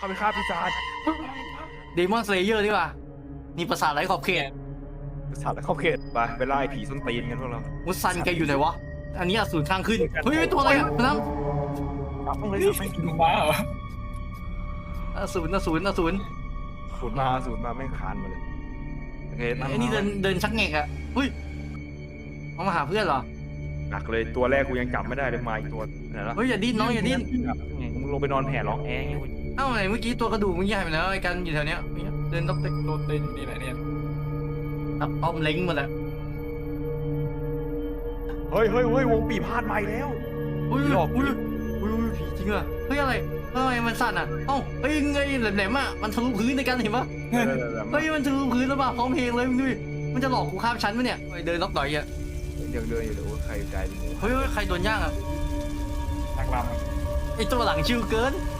เข้าไปฆ่าปีศาจเดมอนสเลเยอร์ดีกว่านี่ประสาทไรขอบเขตปีศาจแล้วเข้าเขตไปไปไล่ผีส้นตีนกันพวกเรามุสซันแกอยู่ไหนวะ อันนี้อสูรข้างขึ้น เฮ้ยตัวอะไรอะน้กลับต้องเลยไม่มึงบ้าเหรอำอสูรอสูรอสูรสูตรมาสูตรมาไม่งคานมาเลยโอเคนั่งไอ้นี่เดินเดินชักแงกอะเฮ้ยเอามาหาเพื่อนเหรอ หนักเลยตัวแรกกูยังจับไม่ได้เลยมาอีกตัวไหนละเฮ้ยอย่าดิ้นน้องอย่าดิ้นมึงลงไปนอนแผ่ร้องแอร์ไงเอ้าไหนเมื่อกี้ตัวกระดูกมึงใหญ่ไปแล้วไอ้กันอยู่แถวเนี้ยเดินต๊อกเต็กโดนเต้นอยู่นี่แหละเนี่ยอัพอ้อมเล้งหมดแล้วเฮ้ยเฮ้ยเฮ้ยวงปีพาดใหม่แล้ว อุ้ยหลอกอุ้ยอุ้ยอุ้ยผีจริงอะเฮ้ยอะไรทำไมมันสั่นอะเอ้าเฮ้ยไงแหลมๆอะมันทะลุพื้นในกันเห็นปะเฮ้ยเฮ้ยมันทะลุพื้นแล้วป่ะพร้อมเพลงเลยมึงดูดิมันจะหลอกกูข้ามชั้นปะเนี่ยเฮ้ยเดินล็อกดอยอะเดินเดินอยู่เดี๋ยวใครใจดีเฮ้ยเฮ้ยใครโดนย่างอะนักรไอตัวหลังชิวเกินำ